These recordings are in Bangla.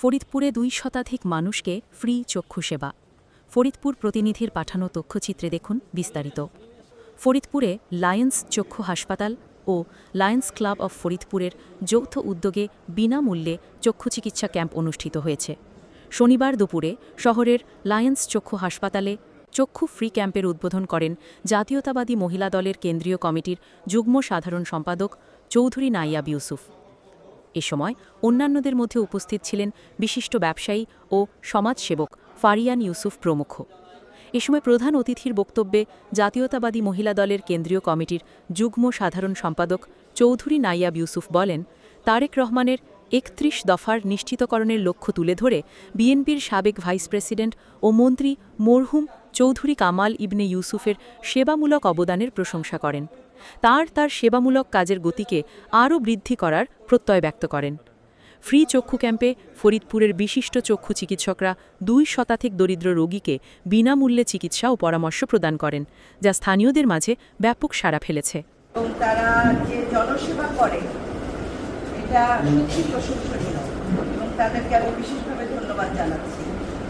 ফরিদপুরে দুই শতাধিক মানুষকে ফ্রি চক্ষু সেবা ফরিদপুর প্রতিনিধির পাঠানো তথ্যচিত্রে দেখুন বিস্তারিত। ফরিদপুরে লায়ন্স চক্ষু হাসপাতাল ও লায়ন্স ক্লাব অফ ফরিদপুরের যৌথ উদ্যোগে বিনামূল্যে চক্ষু চিকিৎসা ক্যাম্প অনুষ্ঠিত হয়েছে। শনিবার দুপুরে শহরের লায়ন্স চক্ষু হাসপাতালে চক্ষু ফ্রি ক্যাম্পের উদ্বোধন করেন জাতীয়তাবাদী মহিলা দলের কেন্দ্রীয় কমিটির যুগ্ম সাধারণ সম্পাদক চৌধুরী নাইয়াব ইউসুফ। এ সময় অন্যান্যদের মধ্যে উপস্থিত ছিলেন বিশিষ্ট ব্যবসায়ী ও সমাজসেবক ফারিয়ান ইউসুফ প্রমুখ। এ সময় প্রধান অতিথির বক্তব্যে জাতীয়তাবাদী মহিলা দলের কেন্দ্রীয় কমিটির যুগ্ম সাধারণ সম্পাদক চৌধুরী নাইয়াব ইউসুফ বলেন, তারেক রহমানের একত্রিশ দফার নিশ্চিতকরণের লক্ষ্য তুলে ধরে বিএনপির সাবেক ভাইস প্রেসিডেন্ট ও মন্ত্রী মরহুম চৌধুরী কামাল ইবনে ইউসুফের সেবামূলক অবদানের প্রশংসা করেন। তার তার সেবামূলক কাজের গতিকে আরও বৃদ্ধি করার প্রত্যয় ব্যক্ত করেন। ফ্রি চক্ষু ক্যাম্পে ফরিদপুরের বিশিষ্ট চক্ষু চিকিৎসকরা দুই শতাধিক দরিদ্র রোগীকে বিনামূল্যে চিকিৎসা ও পরামর্শ প্রদান করেন, যা স্থানীয়দের মাঝে ব্যাপক সাড়া ফেলেছে।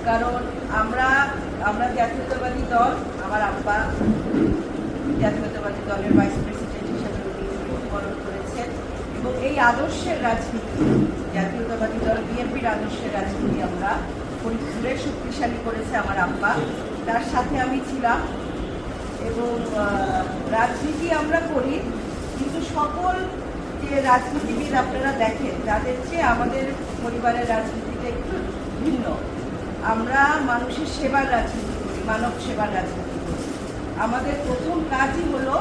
কারণ আমরা আমরা জাতীয়তাবাদী দল, আমার আব্বা জাতীয়তাবাদী দলের ভাইস প্রেসিডেন্ট হিসেবে উনি মৃত্যুবরণ করেছেন। এবং এই আদর্শের রাজনীতি, জাতীয়তাবাদী দল, বিএনপির আদর্শের রাজনীতি আমরা ফরিদপুরে শক্তিশালী করেছে আমার আব্বা। তার সাথে আমি ছিলাম। এবং রাজনীতি আমরা করি, কিন্তু সকল যে রাজনীতিবিদ আপনারা দেখেন, তাদের চেয়ে আমাদের পরিবারের রাজনীতিটা একটু ভিন্ন। আমরা মানুষের সেবার রাজনীতি করি, মানব সেবার রাজনীতি আমাদের প্রথম কাজই হলো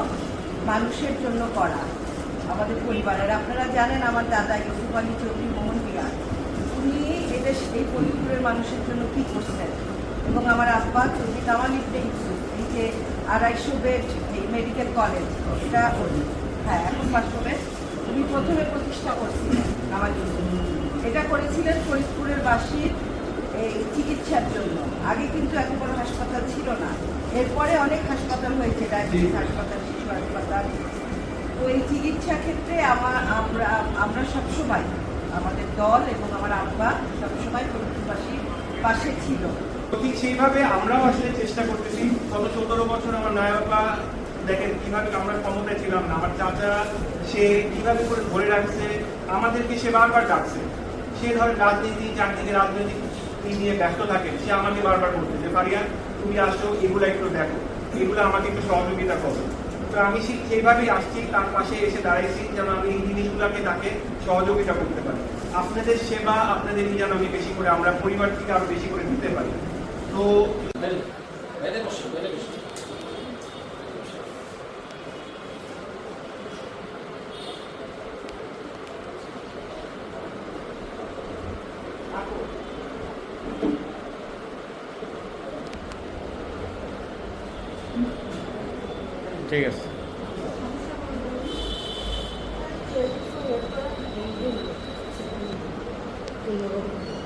মানুষের জন্য করা। আমাদের পরিবারের, আপনারা জানেন আমার দাদা ইউসুফ চৌধুরী, মোহন মিয়া উনি এদেশ এই ফরিদপুরের মানুষের জন্য কী করছেন? এবং আমার আব্বা চৌধুরী কামাল ইবনে এই যে আড়াইশো বেড, এই মেডিকেল কলেজ, এটা হ্যাঁ এখন পাঁচশো বেড। উনি প্রথমে প্রতিষ্ঠা করছিলেন আমার এটা করেছিলেন ফরিদপুরের বাসীর, এই চিকিৎসার জন্য। আগে কিন্তু এত বড় হাসপাতাল ছিল না। এরপরে অনেক হাসপাতাল হয়েছে, ডায়াবেটিস হাসপাতাল, শিশু হাসপাতাল। তো এই চিকিৎসা ক্ষেত্রে আমার, আমরা আমরা সবসময় আমাদের দল এবং আমার আব্বা সবসময় ফরিদপুরবাসীর পাশে ছিল। ঠিক সেইভাবে আমরাও আসলে চেষ্টা করতেছি। গত চোদ্দ বছর আমার নায়বা দেখেন কীভাবে আমরা ক্ষমতায় ছিলাম না, আমার চাচা, সে কীভাবে করে ধরে রাখছে, আমাদেরকে সে বারবার ডাকছে। সে ধরে রাজনীতি, চারদিকে রাজনৈতিক নিয়ে ব্যস্ত থাকে সে আমাকে বারবার যে ফারিয়া তুমি আসো, এগুলো একটু দেখো। এগুলো আমাকে একটু সহযোগিতা করো। তো আমি সেই- সেইভাবেই আসছি, তার পাশে এসে দাঁড়াইছি যেন আমি এই জিনিসগুলোকে তাকে সহযোগিতা করতে পারি। আপনাদের সেবা আপনাদের এই যেন আমি বেশি করে, আমরা পরিবার থেকে আরও বেশি করে নিতে পারি। তো বাইরে আছে Thank you. ঠিক